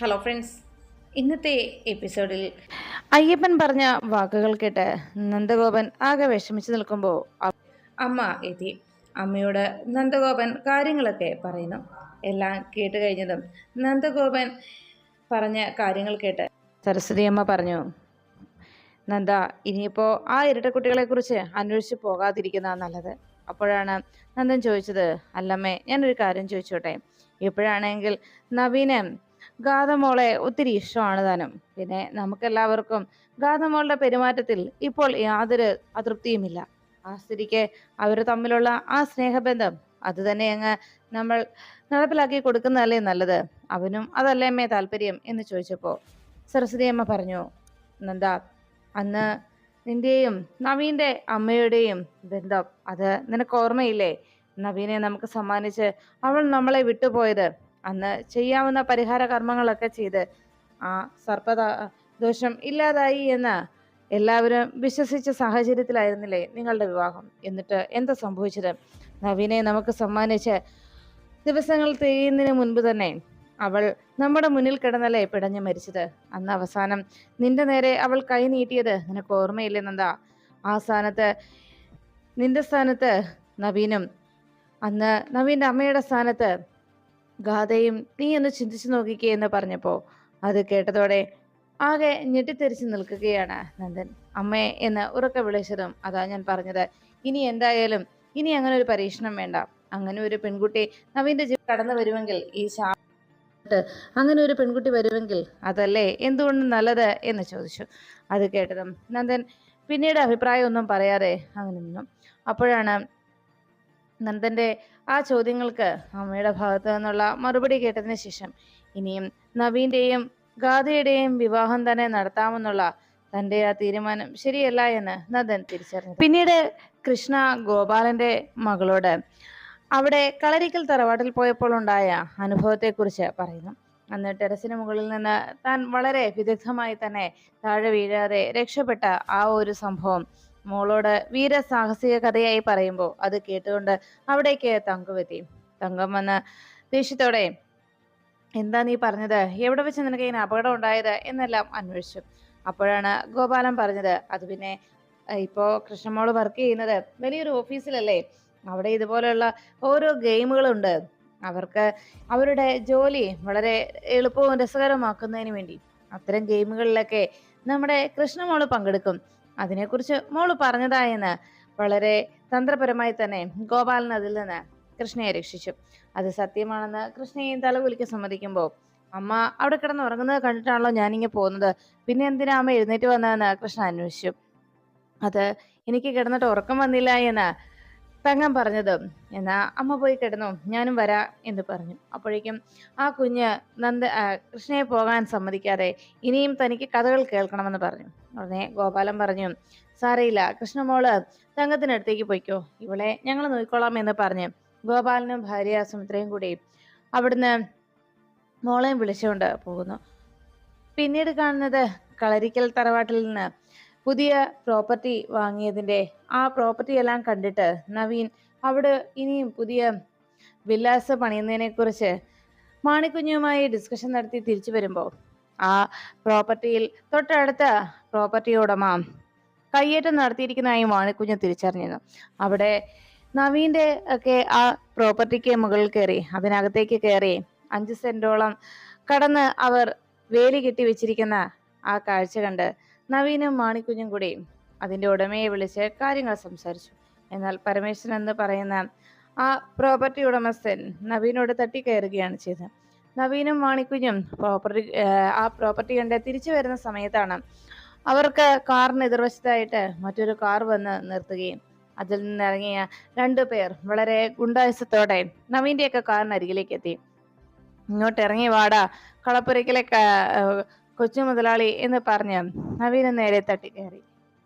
Hello friends ഇന്നത്തെ എപ്പിസോഡിൽ അയ്യപ്പൻ പറഞ്ഞ വാക്കുകൾ കേട്ട് നന്ദഗോപൻ ആകെ വിഷമിച്ചു നിൽക്കുമ്പോൾ അമ്മ എത്തി. അമ്മയോട് നന്ദഗോപൻ കാര്യങ്ങളൊക്കെ പറയുന്നു. എല്ലാം കേട്ട് കഴിഞ്ഞതും നന്ദഗോപൻ പറഞ്ഞ കാര്യങ്ങൾ കേട്ട് സരസ്വതി അമ്മ പറഞ്ഞു നന്ദ ഇനിയിപ്പോൾ ആ ഇരട്ട ഇരട്ടക്കുട്ടികളെക്കുറിച്ച് അന്വേഷിച്ച് പോകാതിരിക്കുന്ന നല്ലത്. അപ്പോഴാണ് നന്ദൻ ചോദിച്ചത് അല്ലമ്മേ ഞാനൊരു കാര്യം ചോദിച്ചോട്ടെ? എപ്പോഴാണെങ്കിൽ നവീന് ഗാഥമോളെ ഒത്തിരി ഇഷ്ടമാണ് താനും. പിന്നെ നമുക്കെല്ലാവർക്കും ഗാഥമോളുടെ പെരുമാറ്റത്തിൽ ഇപ്പോൾ യാതൊരു അതൃപ്തിയുമില്ല. ആ സ്ഥിതിക്ക് അവർ തമ്മിലുള്ള ആ സ്നേഹബന്ധം അത് തന്നെ അങ്ങ് നമ്മൾ നടപ്പിലാക്കി കൊടുക്കുന്നതല്ലേ നല്ലത്? അവനും അതല്ലേ അമ്മേ താല്പര്യം എന്ന് ചോദിച്ചപ്പോൾ സരസ്വതി അമ്മ പറഞ്ഞു നന്ദ അന്ന് നിന്റെയും നവീന്റെ അമ്മയുടെയും ബന്ധം അത് നിനക്ക് ഓർമ്മയില്ലേ? നവീനെ നമുക്ക് സമ്മാനിച്ച് അവൾ നമ്മളെ വിട്ടുപോയത് അന്ന് ചെയ്യാവുന്ന പരിഹാര കർമ്മങ്ങളൊക്കെ ചെയ്ത് ആ സർപ്പദ ദോഷം ഇല്ലാതായി എന്ന് എല്ലാവരും വിശ്വസിച്ച സാഹചര്യത്തിലായിരുന്നില്ലേ നിങ്ങളുടെ വിവാഹം? എന്നിട്ട് എന്താ സംഭവിച്ചത്? നവീനെ നമുക്ക് സമ്മാനിച്ച് ദിവസങ്ങൾ തികയുന്നതിന് മുൻപ് തന്നെ അവൾ നമ്മുടെ മുന്നിൽ കിടന്നല്ലേ പിടഞ്ഞു മരിച്ചത്? അന്ന് അവസാനം നിന്റെ നേരെ അവൾ കൈ നീട്ടിയത് നിനക്ക് ഓർമ്മയില്ലേ നന്ദ ആ സ്ഥാനത്ത് നിന്റെ സ്ഥാനത്ത് നവീനും അന്ന് നവീന്റെ അമ്മയുടെ സ്ഥാനത്ത് ഗാഥയും നീ ഒന്ന് ചിന്തിച്ചു നോക്കിക്കേ എന്ന് പറഞ്ഞപ്പോൾ അത് കേട്ടതോടെ ആകെ ഞെട്ടിത്തെറിച്ച് നിൽക്കുകയാണ് നന്ദൻ. അമ്മേ എന്ന് ഉറക്കെ വിളിച്ചതും അതാ ഞാൻ പറഞ്ഞത്. ഇനി എന്തായാലും ഇനി അങ്ങനെ ഒരു പരീക്ഷണം വേണ്ട. അങ്ങനെ ഒരു പെൺകുട്ടി നവീന്റെ ജീവിതം കടന്നു വരുമെങ്കിൽ ഈ ശാ അങ്ങനെ ഒരു പെൺകുട്ടി വരുമെങ്കിൽ അതല്ലേ എന്തുകൊണ്ട് നല്ലത്? എന്ന് ചോദിച്ചു. അത് കേട്ടതും നന്ദൻ പിന്നീട് അഭിപ്രായമൊന്നും പറയാതെ അങ്ങനെ നിന്നു. അപ്പോഴാണ് നന്ദന്റെ ആ ചോദ്യങ്ങൾക്ക് അമ്മയുടെ ഭാഗത്തു നിന്നുള്ള മറുപടി കേട്ടതിന് ശേഷം ഇനിയും നവീന്റെയും ഗാഥയുടെയും വിവാഹം തന്നെ നടത്താമെന്നുള്ള തന്റെ ആ തീരുമാനം ശരിയല്ല എന്ന് നദൻ തിരിച്ചറിഞ്ഞു. പിന്നീട് കൃഷ്ണ ഗോപാലന്റെ മകളോട് അവിടെ കളരിക്കൽ തറവാട്ടിൽ പോയപ്പോൾ ഉണ്ടായ അനുഭവത്തെക്കുറിച്ച് പറയുന്നു. അന്ന് ടെറസിന് മുകളിൽ നിന്ന് താൻ വളരെ വിദഗ്ധമായി തന്നെ താഴെ വീഴാതെ രക്ഷപ്പെട്ട ആ ഒരു സംഭവം മോളോട് വീരസാഹസിക കഥയായി പറയുമ്പോൾ അത് കേട്ടുകൊണ്ട് അവിടേക്ക് തങ്കുമെത്തി തങ്കം വന്ന് ദേഷ്യത്തോടെ എന്താ നീ പറഞ്ഞത്? എവിടെ വെച്ച് നിനക്ക് ഇങ്ങനെ അപകടം ഉണ്ടായത്? എന്നെല്ലാം അന്വേഷിച്ചു. അപ്പോഴാണ് ഗോപാലൻ പറഞ്ഞത് അത് പിന്നെ ഇപ്പോൾ ഇപ്പോ കൃഷ്ണമോൾ വർക്ക് ചെയ്യുന്നത് വലിയൊരു ഓഫീസിലല്ലേ? അവിടെ ഇതുപോലെയുള്ള ഓരോ ഗെയിമുകളുണ്ട്. അവർക്ക് അവരുടെ ജോലി വളരെ എളുപ്പവും രസകരമാക്കുന്നതിന് വേണ്ടി. അത്തരം ഗെയിമുകളിലൊക്കെ നമ്മുടെ കൃഷ്ണമോൾ പങ്കെടുക്കും. അതിനെക്കുറിച്ച് മോൾ പറഞ്ഞതായെന്ന് വളരെ തന്ത്രപരമായി തന്നെ ഗോപാലൻ അതിൽ നിന്ന് കൃഷ്ണയെ രക്ഷിച്ചു. അത് സത്യമാണെന്ന് കൃഷ്ണയെയും തലകുലിക്ക് സമ്മതിക്കുമ്പോൾ അമ്മ അവിടെ കിടന്ന് ഉറങ്ങുന്നത് കണ്ടിട്ടാണല്ലോ ഞാനിങ്ങനെ പോകുന്നത്. പിന്നെ എന്തിനാ അമ്മ എഴുന്നേറ്റ് വന്നതെന്ന് കൃഷ്ണ അന്വേഷിച്ചു. അത് എനിക്ക് കിടന്നിട്ട് ഉറക്കം വന്നില്ല എന്ന് തങ്ങം പറഞ്ഞത് എന്നാ അമ്മ പോയി കിടന്നു ഞാനും വരാ എന്ന് പറഞ്ഞു. അപ്പോഴേക്കും ആ കുഞ്ഞ് നന്ദ കൃഷ്ണയെ പോകാൻ സമ്മതിക്കാതെ ഇനിയും തനിക്ക് കഥകൾ കേൾക്കണമെന്ന് പറഞ്ഞു. ഉടനെ ഗോപാലൻ പറഞ്ഞു സാരയില്ല കൃഷ്ണമോൾ തങ്കത്തിനടുത്തേക്ക് പോയിക്കോ. ഇവളെ ഞങ്ങൾ നോക്കിക്കോളാം എന്ന് പറഞ്ഞ് ഗോപാലനും ഭാര്യ സുമിത്രയും കൂടി അവിടുന്ന് മോളെയും വിളിച്ചുകൊണ്ട് പോകുന്നു. പിന്നീട് കാണുന്നത് കളരിക്കൽ തറവാട്ടിൽ നിന്ന് പുതിയ പ്രോപ്പർട്ടി വാങ്ങിയതിന്റെ ആ പ്രോപ്പർട്ടി എല്ലാം കണ്ടിട്ട് നവീൻ അവിടെ ഇനിയും പുതിയ വില്ലാസ് പണിയുന്നതിനെക്കുറിച്ച് മാണിക്കുഞ്ഞുമായി ഡിസ്കഷൻ നടത്തി തിരിച്ചു വരുമ്പോൾ ആ പ്രോപ്പർട്ടിയിൽ തൊട്ടടുത്ത പ്രോപ്പർട്ടി ഉടമ കയ്യേറ്റം നടത്തിയിരിക്കുന്നതായി മാണിക്കുഞ്ഞ് തിരിച്ചറിഞ്ഞിരുന്നു. അവിടെ നവീന്റെ ഒക്കെ ആ പ്രോപ്പർട്ടിക്ക് മുകളിൽ കയറി അതിനകത്തേക്ക് കയറി അഞ്ച് സെന്റോളം കടന്ന് അവർ വേലി കെട്ടി വെച്ചിരിക്കുന്ന ആ കാഴ്ച കണ്ട് നവീനും മാണിക്കുഞ്ഞും കൂടി അതിന്റെ ഉടമയെ വിളിച്ച് കാര്യങ്ങൾ സംസാരിച്ചു. എന്നാൽ പരമേശ്വരൻ എന്ന് പറയുന്ന ആ പ്രോപ്പർട്ടി ഉടമസ്ഥൻ നവീനോട് തട്ടി കയറുകയാണ് ചെയ്തത്. നവീനും മാണിക്കുഞ്ഞും പ്രോപ്പർട്ടി ആ പ്രോപ്പർട്ടി കണ്ട് തിരിച്ചു വരുന്ന സമയത്താണ് അവർക്ക് കാറിന് എതിർവശത്തായിട്ട് മറ്റൊരു കാർ വന്ന് നിർത്തുകയും അതിൽ നിന്നിറങ്ങിയ രണ്ടു പേർ വളരെ ഗുണ്ടായുസത്തോടെ നവീന്റെയൊക്കെ കാറിനരികിലേക്ക് എത്തി. ഇങ്ങോട്ട് ഇറങ്ങി വാടാ കളപ്പുരയ്ക്കലെ കൊച്ചു മുതലാളി എന്ന് പറഞ്ഞ് നവീന് നേരെ തട്ടി കയറി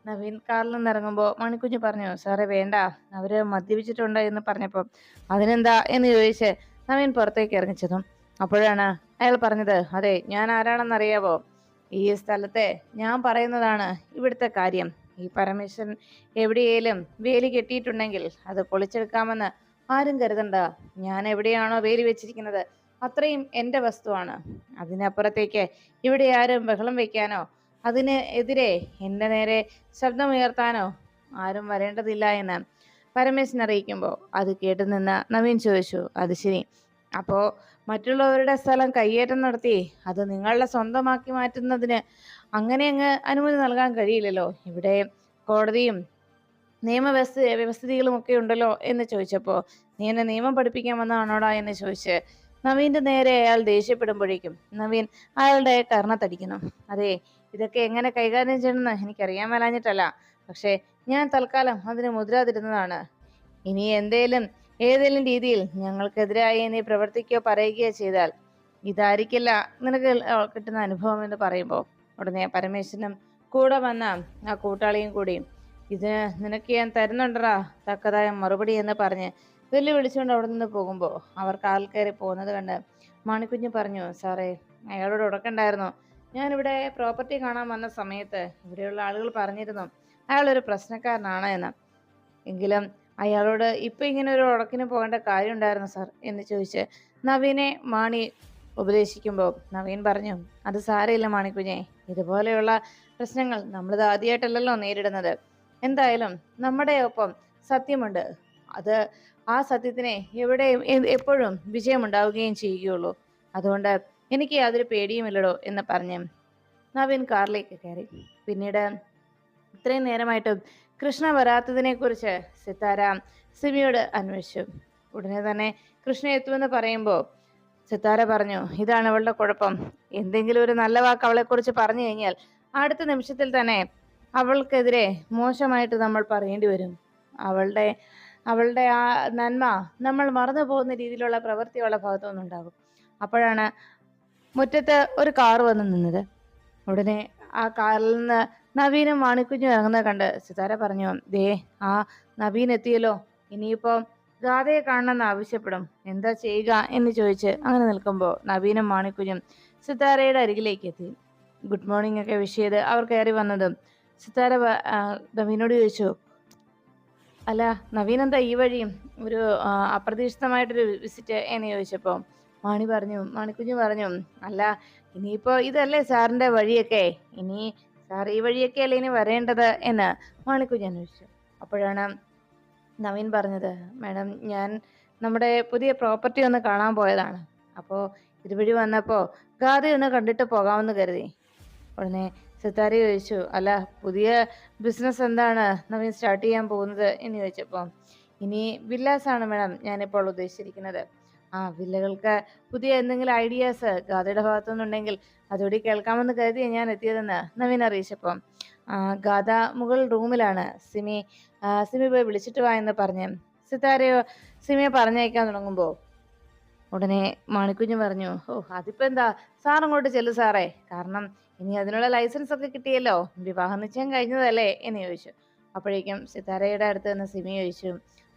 നവീൻ കാറിൽ നിന്ന് ഇറങ്ങുമ്പോൾ മണിക്കുഞ്ഞ് പറഞ്ഞു സാറേ വേണ്ട. അവർ മദ്യപിച്ചിട്ടുണ്ട് എന്ന് പറഞ്ഞപ്പോൾ അതിനെന്താ എന്ന് ചോദിച്ച് നവീൻ പുറത്തേക്ക് ഇറങ്ങിച്ചതും അപ്പോഴാണ് അയാൾ പറഞ്ഞത് അതെ ഞാൻ ആരാണെന്നറിയാവോ? ഈ സ്ഥലത്തെ ഞാൻ പറയുന്നതാണ് ഇവിടുത്തെ കാര്യം. ഈ പരമേശ്വരൻ എവിടെയേലും വേലി കെട്ടിയിട്ടുണ്ടെങ്കിൽ അത് പൊളിച്ചെടുക്കാമെന്ന് ആരും കരുതണ്ട. ഞാൻ എവിടെയാണോ വേലി വെച്ചിരിക്കുന്നത് അത്രയും എന്റെ വസ്തുവാണ്. അതിനപ്പുറത്തേക്ക് ഇവിടെ ആരും ബഹളം വയ്ക്കാനോ അതിന് എതിരെ എന്റെ നേരെ ശബ്ദമുയർത്താനോ ആരും വരേണ്ടതില്ല എന്ന് പരമേശ്വരൻ അറിയിക്കുമ്പോൾ അത് കേട്ടു നിന്ന് നവീൻ ചോദിച്ചു അത് ശരി. അപ്പോൾ മറ്റുള്ളവരുടെ സ്ഥലം കയ്യേറ്റം നടത്തി അത് നിങ്ങളുടെ സ്വന്തമാക്കി മാറ്റുന്നതിന് അങ്ങനെ അങ്ങ് അനുമതി നൽകാൻ കഴിയില്ലല്ലോ. ഇവിടെ കോടതിയും നിയമവ്യവസ്ഥ വ്യവസ്ഥിതികളും ഒക്കെ ഉണ്ടല്ലോ എന്ന് ചോദിച്ചപ്പോൾ നീ എന്നെ നിയമം പഠിപ്പിക്കാൻ വന്നതാണോടാ? എന്ന് ചോദിച്ച് നവീന്റെ നേരെ അയാൾ ദേഷ്യപ്പെടുമ്പോഴേക്കും നവീൻ അയാളുടെ കർണത്തടിക്കുന്നു അതെ ഇതൊക്കെ എങ്ങനെ കൈകാര്യം ചെയ്യണമെന്ന് എനിക്കറിയാൻ മേലാഞ്ഞിട്ടല്ല. പക്ഷേ ഞാൻ തൽക്കാലം അതിന് മുദ്രാതിരുന്നതാണ് ഇനി എന്തേലും ഏതെങ്കിലും രീതിയിൽ ഞങ്ങൾക്കെതിരായി നീ പ്രവർത്തിക്കുകയോ പറയുകയോ ചെയ്താൽ ഇതായിരിക്കില്ല നിനക്ക് കിട്ടുന്ന അനുഭവം എന്ന് പറയുമ്പോൾ. ഉടനെ പരമേശ്വരനും കൂടെ വന്ന ആ കൂട്ടാളിയും കൂടി ഇത് നിനക്ക് ഞാൻ തരുന്നുണ്ടറാ തക്കതായ മറുപടി എന്ന് പറഞ്ഞ് വെല്ലുവിളിച്ചുകൊണ്ട് അവിടെ നിന്ന് പോകുമ്പോൾ അവർ ആൾക്കാരെ പോകുന്നത് കണ്ട് മാണിക്കുഞ്ഞ് പറഞ്ഞു സാറേ അയാളോട് ഉടക്കണ്ടായിരുന്നു ഞാനിവിടെ പ്രോപ്പർട്ടി കാണാൻ വന്ന സമയത്ത് ഇവിടെയുള്ള ആളുകൾ പറഞ്ഞിരുന്നു അയാളൊരു പ്രശ്നക്കാരനാണ് എന്ന്. എങ്കിലും അയാളോട് ഇപ്പം ഇങ്ങനെ ഒരു ഉടക്കിന് പോകേണ്ട കാര്യം ഉണ്ടായിരുന്നു സാർ എന്ന് ചോദിച്ച് നവീനെ മാണി ഉപദേശിക്കുമ്പോൾ നവീൻ പറഞ്ഞു അത് സാരമില്ല മാണിക്കുഞ്ഞെ. ഇതുപോലെയുള്ള പ്രശ്നങ്ങൾ നമ്മളിത് ആദ്യമായിട്ടല്ലല്ലോ നേരിടുന്നത്. എന്തായാലും നമ്മുടെ ഒപ്പം സത്യമുണ്ട്. അത് ആ സത്യത്തിന് എവിടെയും എപ്പോഴും വിജയമുണ്ടാവുകയും ചെയ്യുകയുള്ളൂ. അതുകൊണ്ട് എനിക്ക് യാതൊരു പേടിയുമില്ലടോ എന്ന് പറഞ്ഞ് നവീൻ കാറിലേക്ക് കയറി. പിന്നീട് ഇത്രയും നേരമായിട്ടും കൃഷ്ണ വരാത്തതിനെക്കുറിച്ച് സിത്താര സിമിയോട് അന്വേഷിച്ചു. ഉടനെ തന്നെ കൃഷ്ണ എത്തുമെന്ന് പറയുമ്പോൾ സിത്താര പറഞ്ഞു ഇതാണ് അവളുടെ കുഴപ്പം. എന്തെങ്കിലും ഒരു നല്ല വാക്ക് അവളെക്കുറിച്ച് പറഞ്ഞു കഴിഞ്ഞാൽ അടുത്ത നിമിഷത്തിൽ തന്നെ അവൾക്കെതിരെ മോശമായിട്ട് നമ്മൾ പറയേണ്ടി വരും. അവളുടെ അവളുടെ ആ നന്മ നമ്മൾ മറന്നു പോകുന്ന രീതിയിലുള്ള പ്രവൃത്തി അവളുടെ ഭാഗത്തുനിന്നുണ്ടാകും അപ്പോഴാണ് മുറ്റത്ത് ഒരു കാർ വന്ന് നിന്നത്. ഉടനെ ആ കാറിൽ നിന്ന് നവീനും മാണിക്കുഞ്ഞും ഇറങ്ങുന്നത് കണ്ട് സിതാര പറഞ്ഞു ദേ ആ നവീൻ എത്തിയല്ലോ. ഇനിയിപ്പം ഗാഥയെ കാണണമെന്ന് ആവശ്യപ്പെടും. എന്താ ചെയ്യുക എന്ന് ചോദിച്ച് അങ്ങനെ നിൽക്കുമ്പോൾ നവീനും മാണിക്കുഞ്ഞും സിതാരയുടെ അരികിലേക്ക് എത്തി. ഗുഡ് മോർണിംഗ് ഒക്കെ വിഷ് ചെയ്ത് അവർ കയറി വന്നതും സിതാര നവീനോട് ചോദിച്ചു അല്ല നവീൻ എന്താ ഈ വഴിയും? ഒരു അപ്രതീക്ഷിതമായിട്ടൊരു വിസിറ്റ് എന്ന് ചോദിച്ചപ്പോൾ മാണി പറഞ്ഞു മാണിക്കുഞ്ഞു പറഞ്ഞു അല്ല ഇനിയിപ്പോൾ ഇതല്ലേ സാറിന്റെ വഴിയൊക്കെ? ഇനി സാർ ഈ വഴിയൊക്കെ അല്ലേ ഇനി വരേണ്ടത്? എന്ന് മാണിക്കുഞ്ഞ് അന്വേഷിച്ചു. അപ്പോഴാണ് നവീൻ പറഞ്ഞത് മാഡം ഞാൻ നമ്മുടെ പുതിയ പ്രോപ്പർട്ടി ഒന്ന് കാണാൻ പോയതാണ്. അപ്പോൾ ഇതുവഴി വന്നപ്പോൾ ഒന്ന് കണ്ടിട്ട് പോകാമെന്ന് കരുതി. ഉടനെ സിത്താര ചോദിച്ചു അല്ല പുതിയ ബിസിനസ് എന്താണ്? നവീൻ സ്റ്റാർട്ട് ചെയ്യാൻ പോകുന്നത്? എന്ന് ചോദിച്ചപ്പോൾ ഇനി വില്ലാസ് ആണ് മാഡം ഞാനിപ്പോൾ ഉദ്ദേശിച്ചിരിക്കുന്നത്. ആ വില്ലകൾക്ക് പുതിയ എന്തെങ്കിലും ഐഡിയാസ് ഗാഥയുടെ ഭാഗത്തുനിന്നുണ്ടെങ്കിൽ അതുകൂടി കേൾക്കാമെന്ന് കരുതി ഞാൻ എത്തിയതെന്ന്. നവീൻ അറിയിച്ചപ്പം ഗാഥ മുകൾ റൂമിലാണ്. സിമി സിമി പോയി വിളിച്ചിട്ട് വാ എന്ന് പറഞ്ഞ്. സിത്താരയോ സിമിയെ പറഞ്ഞയക്കാൻ തുടങ്ങുമ്പോൾ ഉടനെ മാണിക്കുഞ്ഞ് പറഞ്ഞു ഓ അതിപ്പോ എന്താ? സാർ അങ്ങോട്ട് ചെല്ലു സാറേ. കാരണം ഇനി അതിനുള്ള ലൈസൻസ് ഒക്കെ കിട്ടിയല്ലോ. വിവാഹ നിശ്ചയം കഴിഞ്ഞതല്ലേ? എന്ന് ചോദിച്ചു. അപ്പോഴേക്കും സിതാരയുടെ അടുത്ത് നിന്ന് സിമി ചോദിച്ചു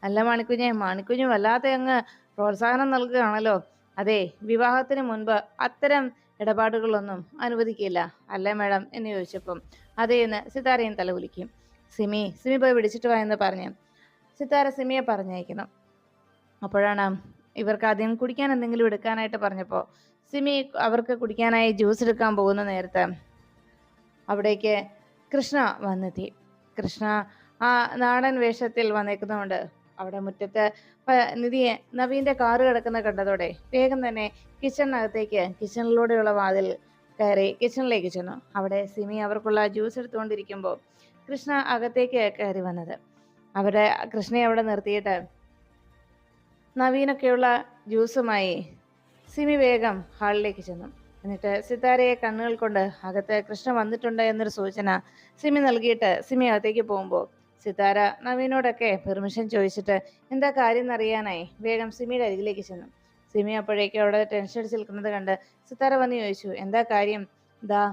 അല്ല മാണിക്കുഞ്ഞെ മാണിക്കുഞ്ഞു വല്ലാതെ അങ്ങ് പ്രോത്സാഹനം നൽകുകയാണല്ലോ. അതെ വിവാഹത്തിന് മുൻപ് അത്തരം ഇടപാടുകളൊന്നും അനുവദിക്കില്ല. അല്ലേ മാഡം? എന്ന് ചോദിച്ചപ്പം അതേ എന്ന് സിതാരയും തലകുലിക്കും സിമി സിമി പോയി വിളിച്ചിട്ട് വാ എന്ന് പറഞ്ഞ്. സിതാര സിമിയെ പറഞ്ഞയക്കുന്നു. അപ്പോഴാണ് ഇവർക്ക് ആദ്യം കുടിക്കാൻ എന്തെങ്കിലും എടുക്കാനായിട്ട് പറഞ്ഞപ്പോൾ സിമി അവർക്ക് കുടിക്കാനായി ജ്യൂസ് എടുക്കാൻ പോകുന്ന നേരത്ത് അവിടേക്ക് കൃഷ്ണ വന്നെത്തി. കൃഷ്ണ ആ നാടൻ വേഷത്തിൽ വന്നേക്കുന്നതുകൊണ്ട് അവിടെ മുറ്റത്ത് നിധിയെ നവീന്റെ കാറ് കിടക്കുന്ന കണ്ടതോടെ വേഗം തന്നെ കിച്ചണിനകത്തേക്ക് കിച്ചണിലൂടെയുള്ള വാതിൽ കയറി കിച്ചണിലേക്ക് ചെന്നു. അവിടെ സിമി അവർക്കുള്ള ജ്യൂസ് എടുത്തുകൊണ്ടിരിക്കുമ്പോൾ കൃഷ്ണ അകത്തേക്ക് കയറി വന്നത്. അവിടെ കൃഷ്ണയെ അവിടെ നിർത്തിയിട്ട് നവീനൊക്കെയുള്ള ജ്യൂസുമായി സിമി വേഗം ഹാളിലേക്ക് ചെന്നു. എന്നിട്ട് സിതാരയെ കണ്ണുകൾ കൊണ്ട് അകത്ത് കൃഷ്ണ വന്നിട്ടുണ്ട് എന്നൊരു സൂചന സിമി നൽകിയിട്ട് സിമി അകത്തേക്ക് പോകുമ്പോൾ സിതാര നവീനോടൊക്കെ പെർമിഷൻ ചോദിച്ചിട്ട് എന്താ കാര്യം എന്നറിയാനായി വേഗം സിമിയുടെ അരികിലേക്ക് ചെന്നു. സിമി അപ്പോഴേക്കും അവിടെ ടെൻഷൻ അടിച്ച് നിൽക്കുന്നത് കണ്ട് സിതാര വന്ന് ചോദിച്ചു എന്താ കാര്യം? ദാ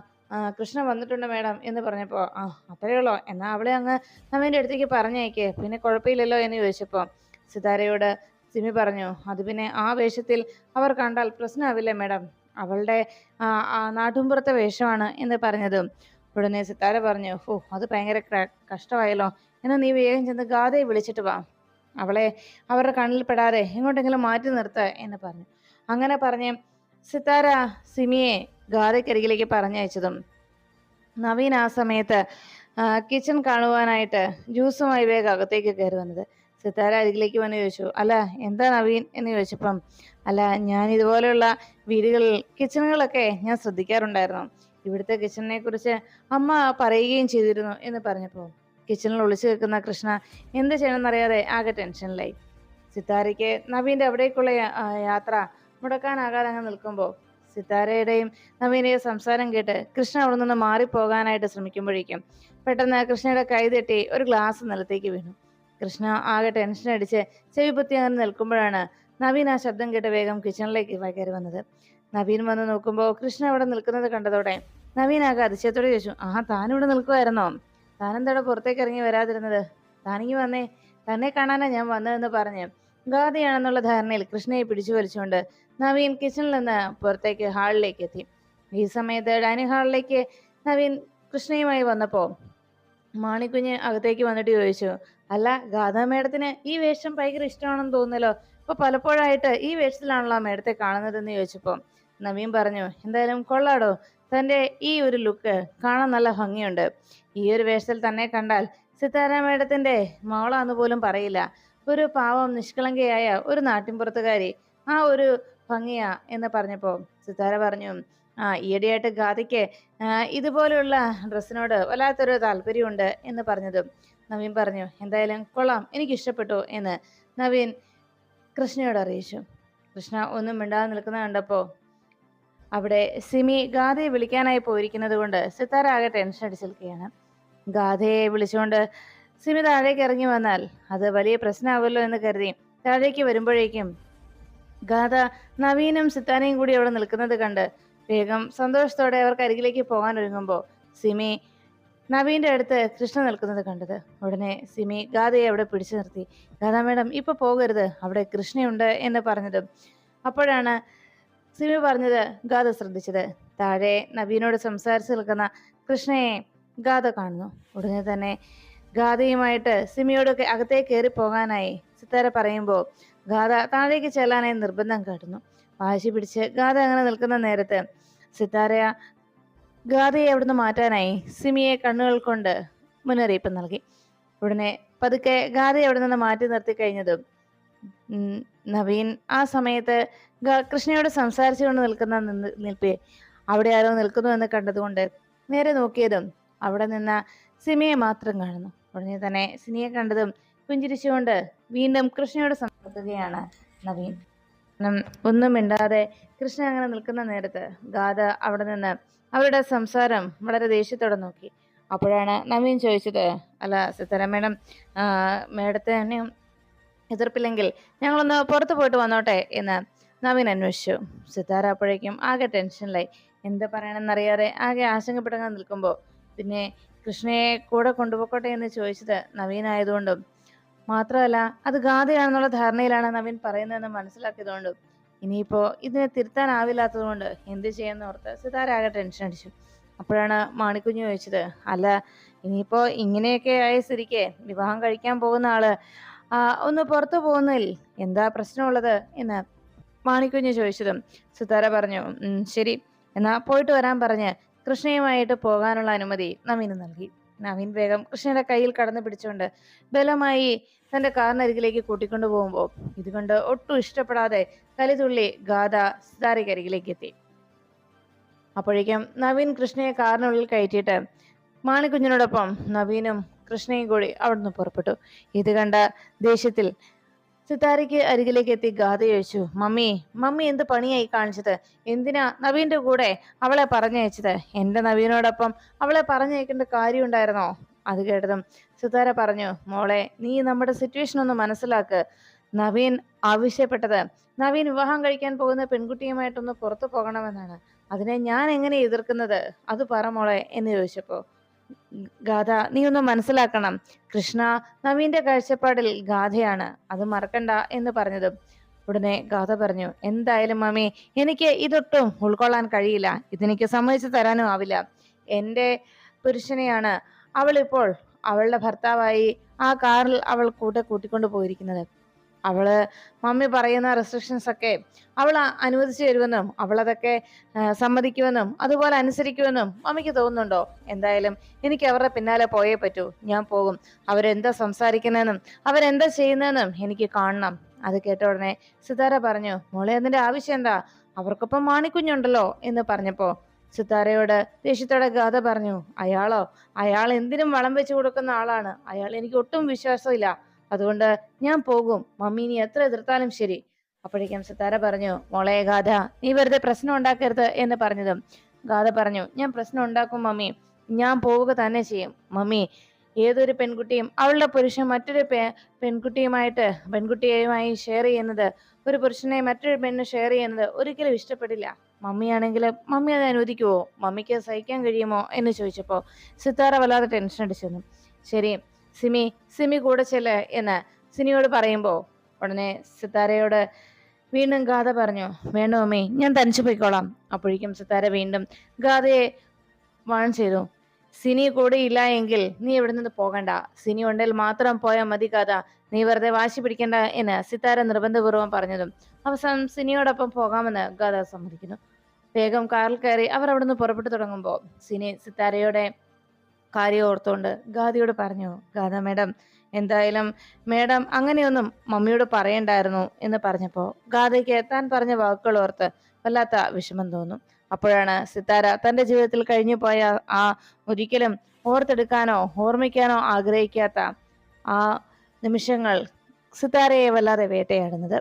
കൃഷ്ണ വന്നിട്ടുണ്ട് മേഡം എന്ന് പറഞ്ഞപ്പോൾ ആ അത്രയേ ഉള്ളോ? എന്നാൽ അവളെ അങ്ങ് നവീന്റെ അടുത്തേക്ക് പറഞ്ഞയക്കേ. പിന്നെ കുഴപ്പമില്ലല്ലോ? എന്ന് ചോദിച്ചപ്പോൾ സിതാരയോട് സിമി പറഞ്ഞു അത് പിന്നെ ആ വേഷത്തിൽ അവർ കണ്ടാൽ പ്രശ്നമാവില്ലേ മേഡം? അവളുടെ നാട്ടുമ്പുറത്തെ വേഷമാണ് എന്ന് പറഞ്ഞതും. ഉടനെ സിത്താര പറഞ്ഞു ഓ അത് ഭയങ്കര ക്ര- കഷ്ടമായല്ലോ. എന്നാൽ നീ വേഗം ചെന്ന് ഗാഥയെ വിളിച്ചിട്ട് വാ. അവളെ അവരുടെ കണ്ണിൽ പെടാതെ എങ്ങോട്ടെങ്കിലും മാറ്റി നിർത്ത എന്ന് പറഞ്ഞു. അങ്ങനെ പറഞ്ഞ് സിത്താര സിമിയെ ഗാഥയ്ക്കരികിലേക്ക് പറഞ്ഞയച്ചതും നവീൻ ആ സമയത്ത് കിച്ചൺ കാണുവാനായിട്ട് ജ്യൂസുമായി വേഗം അകത്തേക്ക് കയറി വന്നത്. സിത്താര അരികിലേക്ക് വന്ന് ചോദിച്ചു അല്ല എന്താ നവീൻ? എന്ന് ചോദിച്ചപ്പം അല്ല ഞാൻ ഇതുപോലെയുള്ള വീടുകളിൽ കിച്ചണുകളൊക്കെ ഞാൻ ശ്രദ്ധിക്കാറുണ്ടായിരുന്നു. ഇവിടുത്തെ കിച്ചണിനെ കുറിച്ച് അമ്മ പറയുകയും ചെയ്തിരുന്നു എന്ന് പറഞ്ഞപ്പോൾ കിച്ചണിൽ ഒളിച്ചു നിൽക്കുന്ന കൃഷ്ണ എന്ത് ചെയ്യണമെന്നറിയാതെ ആകെ ടെൻഷനിലായി. സിത്താരയ്ക്ക് നവീന്റെ അവിടേക്കുള്ള യാത്ര മുടക്കാനാകാതെ അങ്ങ് നിൽക്കുമ്പോൾ സിത്താരയുടെയും നവീനെയും സംസാരം കേട്ട് കൃഷ്ണ അവിടെ നിന്ന് മാറിപ്പോകാനായിട്ട് ശ്രമിക്കുമ്പോഴേക്കും പെട്ടെന്ന് കൃഷ്ണയുടെ കൈ ഒരു ഗ്ലാസ് നിലത്തേക്ക് വീണു. കൃഷ്ണ ആകെ ടെൻഷൻ അടിച്ച് ചെവി പൊത്തി അങ്ങനെ നിൽക്കുമ്പോഴാണ് നവീൻ ആ ശബ്ദം കേട്ട് വേഗം കിച്ചണിലേക്ക് കയറി വന്നത്. നവീൻ വന്ന് നോക്കുമ്പോൾ കൃഷ്ണ അവിടെ നിൽക്കുന്നത് കണ്ടതോടെ നവീൻ ആകെ അതിശയത്തോടെ ചോദിച്ചു ആ താനിവിടെ നിൽക്കുമായിരുന്നോ താനെന്താടെ പുറത്തേക്ക് ഇറങ്ങി വരാതിരുന്നത്? താനിങ്ങി വന്നേ. തന്നെ കാണാനാ ഞാൻ വന്നതെന്ന് പറഞ്ഞ് ഗാദിയാണെന്നുള്ള ധാരണയിൽ കൃഷ്ണയെ പിടിച്ചു വലിച്ചുകൊണ്ട് നവീൻ കിച്ചണിൽ നിന്ന് പുറത്തേക്ക് ഹാളിലേക്ക് എത്തി. ഈ സമയത്ത് ഡൈനിങ് ഹാളിലേക്ക് നവീൻ കൃഷ്ണയുമായി വന്നപ്പോൾ മാണിക്കുഞ്ഞ് അകത്തേക്ക് വന്നിട്ട് ചോദിച്ചു അല്ല ഗാഥാ മേഡത്തിന് ഈ വേഷം ഭയങ്കര ഇഷ്ടമാണെന്ന് തോന്നുന്നല്ലോ. അപ്പൊ പലപ്പോഴായിട്ട് ഈ വേഷത്തിലാണല്ലോ മേഡത്തെ കാണുന്നതെന്ന് ചോദിച്ചപ്പോൾ നവീൻ പറഞ്ഞു എന്തായാലും കൊള്ളാടോ. തന്റെ ഈ ഒരു ലുക്ക് കാണാൻ നല്ല ഭംഗിയുണ്ട്. ഈ ഒരു വേഷത്തിൽ തന്നെ കണ്ടാൽ സിത്താര മേഡത്തിന്റെ മോളാന്ന് പോലും പറയില്ല. ഒരു പാവം നിഷ്കളങ്കയായ ഒരു നാട്ടിൻപുറത്തുകാരി ആ ഒരു ഭംഗിയാ എന്ന് പറഞ്ഞപ്പോൾ സിത്താര പറഞ്ഞു ആ ഈയിടെയായിട്ട് ഗാഥയ്ക്ക് ഇതുപോലെയുള്ള ഡ്രസ്സിനോട് വല്ലാത്തൊരു താല്പര്യമുണ്ട് എന്ന് പറഞ്ഞതും. നവീൻ പറഞ്ഞു എന്തായാലും കൊള്ളാം. എനിക്ക് ഇഷ്ടപ്പെട്ടു എന്ന് നവീൻ കൃഷ്ണയോട് അറിയിച്ചു. കൃഷ്ണ ഒന്നും മിണ്ടാതെ നിൽക്കുന്ന കണ്ടപ്പോൾ അവിടെ സിമി ഗാഥയെ വിളിക്കാനായി പോയിരിക്കുന്നത് കൊണ്ട് സിത്താര ആകെ ടെൻഷൻ അടിച്ചിരിക്കുകയാണ്. ഗാഥയെ വിളിച്ചുകൊണ്ട് സിമി താഴേക്ക് ഇറങ്ങി വന്നാൽ അത് വലിയ പ്രശ്നമാവുമല്ലോ എന്ന് കരുതി താഴേക്ക് വരുമ്പോഴേക്കും ഗാഥ നവീനും സിത്താനയും കൂടി അവിടെ നിൽക്കുന്നത് കണ്ട് വേഗം സന്തോഷത്തോടെ അവർക്ക് അരികിലേക്ക് പോകാൻ ഒരുങ്ങുമ്പോൾ സിമി നവീന്റെ അടുത്ത് കൃഷ്ണ നിൽക്കുന്നത് കണ്ടത്. ഉടനെ സിമി ഗാഥയെ അവിടെ പിടിച്ചു നിർത്തി. ഗാഥ മേഡം ഇപ്പൊ പോകരുത്. അവിടെ കൃഷ്ണയുണ്ട് എന്ന് പറഞ്ഞതും. അപ്പോഴാണ് സിമി പറഞ്ഞത് ഗാഥ ശ്രദ്ധിച്ചത്. താഴെ നവീനോട് സംസാരിച്ചു നിൽക്കുന്ന കൃഷ്ണയെ ഗാഥ കാണുന്നു. ഉടനെ തന്നെ ഗാഥയുമായിട്ട് സിമിയോടൊക്കെ അകത്തേക്ക് കയറി പോകാനായി സിത്താര പറയുമ്പോൾ ഗാഥ താഴേക്ക് ചെല്ലാനായി നിർബന്ധം കാട്ടുന്നു. വാശി പിടിച്ച് ഗാഥ അങ്ങനെ നിൽക്കുന്ന നേരത്ത് സിത്താര ഗാഥയെ അവിടുന്ന് മാറ്റാനായി സിമിയെ കണ്ണുകൾ കൊണ്ട് മുന്നറിയിപ്പ് നൽകി. ഉടനെ പതുക്കെ ഗാഥയെ അവിടെ നിന്ന് മാറ്റി നിർത്തി കഴിഞ്ഞതും നവീൻ ആ സമയത്ത് കൃഷ്ണയോട് സംസാരിച്ചുകൊണ്ട് നിൽക്കുന്ന നിൽപ്പേ അവിടെ ആരോ നിൽക്കുന്നു എന്ന് കണ്ടതുകൊണ്ട് നേരെ നോക്കിയതും അവിടെ നിന്ന സിമിയെ മാത്രം കാണുന്നു. ഉടനെ തന്നെ സിമിയെ കണ്ടതും പുഞ്ചിരിച്ചുകൊണ്ട് വീണ്ടും കൃഷ്ണയോട് സംസാരിക്കുകയാണ് നവീൻ. ഒന്നും മിണ്ടാതെ കൃഷ്ണ അങ്ങനെ നിൽക്കുന്ന നേരത്ത് ഗാഥ അവിടെ നിന്ന് അവരുടെ സംസാരം വളരെ ദേഷ്യത്തോടെ നോക്കി. അപ്പോഴാണ് നവീൻ ചോദിച്ചത് അല്ല സിത്തര മേഡം തന്നെ എതിർപ്പില്ലെങ്കിൽ ഞങ്ങളൊന്ന് പുറത്തു പോയിട്ട് വന്നോട്ടെ? എന്ന് നവീൻ അന്വേഷിച്ചു. സിത്താര അപ്പോഴേക്കും ആകെ ടെൻഷനിലായി. എന്ത് പറയണമെന്നറിയാതെ ആകെ ആശങ്കപ്പെടുന്ന നിൽക്കുമ്പോൾ പിന്നെ കൃഷ്ണയെ കൂടെ കൊണ്ടുപോക്കോട്ടെ എന്ന് ചോദിച്ചത് നവീൻ ആയതുകൊണ്ടും മാത്രമല്ല അത് ഗാഥയാണെന്നുള്ള ധാരണയിലാണ് നവീൻ പറയുന്നതെന്ന് മനസ്സിലാക്കിയതുകൊണ്ടും ഇനിയിപ്പോൾ ഇതിനെ തിരുത്താനാവില്ലാത്തതുകൊണ്ട് എന്ത് ചെയ്യാന്ന് ഓർത്ത് സിതാര ആകെ ടെൻഷൻ അടിച്ചു. അപ്പോഴാണ് മാണിക്കുഞ്ഞ് ചോദിച്ചത് അല്ല ഇനിയിപ്പോൾ ഇങ്ങനെയൊക്കെ ആയ സ്ഥിതിക്ക് വിവാഹം കഴിക്കാൻ പോകുന്ന ആൾ ഒന്ന് പുറത്തു പോകുന്നതിൽ എന്താ പ്രശ്നമുള്ളത്? എന്ന് മാണിക്കുഞ്ഞ് ചോദിച്ചതും സിതാര പറഞ്ഞു "ഉം, ശരി എന്നാ പോയിട്ട് വരാൻ പറഞ്ഞ് കൃഷ്ണയുമായിട്ട് പോകാനുള്ള അനുമതി നവീന് നൽകി. നവീൻ വേഗം കൃഷ്ണന്റെ കയ്യിൽ കടന്നു പിടിച്ചുകൊണ്ട് ബലമായി തന്റെ കാറിനരികിലേക്ക് കൂട്ടിക്കൊണ്ടു പോകുമ്പോൾ ഇതുകൊണ്ട് ഒട്ടും ഇഷ്ടപ്പെടാതെ കലിതുള്ളി ഗാഥ സിതാരയ്ക്കരികിലേക്ക് എത്തി. അപ്പോഴേക്കും നവീൻ കൃഷ്ണയെ കാറിനുള്ളിൽ കയറ്റിയിട്ട് മാണിക്കുഞ്ഞിനോടൊപ്പം നവീനും കൃഷ്ണയും കൂടി അവിടുന്ന് പുറപ്പെട്ടു. ഇത് കണ്ട ദേഷ്യത്തിൽ സിതാരയ്ക്ക് അരികിലേക്ക് എത്തി ഗാഥ ചോദിച്ചു മമ്മി മമ്മി എന്ത് പണിയായി കാണിച്ചത്? എന്തിനാ നവീന്റെ കൂടെ അവളെ പറഞ്ഞയച്ചത്? എന്റെ നവീനോടൊപ്പം അവളെ പറഞ്ഞയക്കേണ്ട കാര്യമുണ്ടായിരുന്നോ അത് കേട്ടതും സിതാര പറഞ്ഞു മോളെ നീ നമ്മുടെ സിറ്റുവേഷൻ ഒന്ന് മനസ്സിലാക്ക്. നവീൻ ആവശ്യപ്പെട്ടത് നവീൻ വിവാഹം കഴിക്കാൻ പോകുന്ന പെൺകുട്ടിയുമായിട്ടൊന്ന് പുറത്തു പോകണമെന്നാണ്. അതിനെ ഞാൻ എങ്ങനെ എതിർക്കുന്നത്? അത് പറ മോളെ എന്ന് ചോദിച്ചപ്പോ ഗാഥ നീ ഒന്ന് മനസ്സിലാക്കണം. കൃഷ്ണ നവീന്റെ കാഴ്ചപ്പാടിൽ ഗാഥയാണ്. അത് മറക്കണ്ട എന്ന് പറഞ്ഞതും. ഉടനെ ഗാഥ പറഞ്ഞു എന്തായാലും മമ്മി എനിക്ക് ഇതൊട്ടും ഉൾക്കൊള്ളാൻ കഴിയില്ല. ഇതെനിക്ക് സമ്മതിച്ചു തരാനും ആവില്ല. എന്റെ പുരുഷനെയാണ് അവൾ ഇപ്പോൾ അവളുടെ ഭർത്താവായി ആ കാറിൽ അവൾ കൂടെ കൂട്ടിക്കൊണ്ടു പോയിരിക്കുന്നത്. അവൾ മമ്മി പറയുന്ന റെസ്ട്രിക്ഷൻസ് ഒക്കെ അവൾ അനുവദിച്ചു തരുമെന്നും അവൾ അതൊക്കെ സമ്മതിക്കുമെന്നും അതുപോലെ അനുസരിക്കുമെന്നും മമ്മിക്ക് തോന്നുന്നുണ്ടോ? എന്തായാലും എനിക്ക് അവരുടെ പിന്നാലെ പോയേ പറ്റൂ. ഞാൻ പോകും. അവരെന്താ സംസാരിക്കുന്നതെന്നും അവരെന്താ ചെയ്യുന്നതെന്നും എനിക്ക് കാണണം. അത് കേട്ട ഉടനെ സിതാര പറഞ്ഞു മോളെ അതിന്റെ ആവശ്യം എന്താ? അവർക്കൊപ്പം മാണിക്കുഞ്ഞുണ്ടല്ലോ എന്ന് പറഞ്ഞപ്പോ സിതാരയോട് ദേഷ്യത്തോടെ ഗാഥ പറഞ്ഞു അയാളോ? അയാൾ എന്തിനും വളം വെച്ച് കൊടുക്കുന്ന ആളാണ്. അയാൾ എനിക്ക് ഒട്ടും വിശ്വാസമില്ല. അതുകൊണ്ട് ഞാൻ പോകും. മമ്മി നീ എത്ര എതിർത്താലും ശരി. അപ്പോഴേക്കും സിത്താര പറഞ്ഞു മോളെ ഗാഥ നീ വെറുതെ പ്രശ്നം ഉണ്ടാക്കരുത് എന്ന് പറഞ്ഞതും ഗാഥ പറഞ്ഞു ഞാൻ പ്രശ്നം ഉണ്ടാക്കും മമ്മി. ഞാൻ പോവുക തന്നെ ചെയ്യും. മമ്മി ഏതൊരു പെൺകുട്ടിയും അവളുടെ പുരുഷൻ മറ്റൊരു പെ പെൺകുട്ടിയുമായിട്ട് പെൺകുട്ടിയുമായി ഷെയർ ചെയ്യുന്നത് ഒരു പുരുഷനെ മറ്റൊരു പെണ്ണ് ഷെയർ ചെയ്യുന്നത് ഒരിക്കലും ഇഷ്ടപ്പെടില്ല. മമ്മിയാണെങ്കിൽ മമ്മി അത് അനുവദിക്കുവോ? മമ്മിക്ക് സഹിക്കാൻ കഴിയുമോ? എന്ന് ചോദിച്ചപ്പോൾ സിത്താര വല്ലാതെ ടെൻഷൻ അടിച്ചിരുന്നു ശരി സിമി സിമി കൂടെ ചെല്ല് എന്ന് സിനിയോട് പറയുമ്പോൾ ഉടനെ സിത്താരയോട് വീണ്ടും ഗാഥ പറഞ്ഞു വേണ്ട മമ്മി ഞാൻ തനിച്ചു പോയിക്കോളാം. അപ്പോഴേക്കും സിത്താര വീണ്ടും ഗാഥയെ വാൺ ചെയ്തു. സിനി കൂടെ ഇല്ല എങ്കിൽ നീ ഇവിടെ നിന്ന് പോകണ്ട? സിനി ഉണ്ടെങ്കിൽ മാത്രം പോയാൽ മതി കഥ നീ വെറുതെ വാശി പിടിക്കണ്ട എന്ന് സിത്താര നിർബന്ധപൂർവം പറഞ്ഞതും അവസാനം സിനിയോടൊപ്പം പോകാമെന്ന് ഗാഥ സമ്മതിക്കുന്നു. വേഗം കാറിൽ കയറി അവർ അവിടെ നിന്ന് പുറപ്പെട്ടു തുടങ്ങുമ്പോൾ സിനി സിത്താരയുടെ കാര്യം ഓർത്തുകൊണ്ട് ഗാദിയോട് പറഞ്ഞു ഗാഥ മേഡം എന്തായാലും മേഡം അങ്ങനെയൊന്നും മമ്മിയോട് പറയണ്ടായിരുന്നു എന്ന് പറഞ്ഞപ്പോൾ ഗാഥയ്ക്ക് താൻ പറഞ്ഞ വാക്കുകൾ ഓർത്ത് വല്ലാത്ത വിഷമം തോന്നും. അപ്പോഴാണ് സിത്താര തന്റെ ജീവിതത്തിൽ കഴിഞ്ഞു പോയ ആ ഒരിക്കലും ഓർത്തെടുക്കാനോ ഓർമ്മിക്കാനോ ആഗ്രഹിക്കാത്ത ആ നിമിഷങ്ങൾ സിത്താരയെ വല്ലാതെ വേട്ടയാടുന്നത്.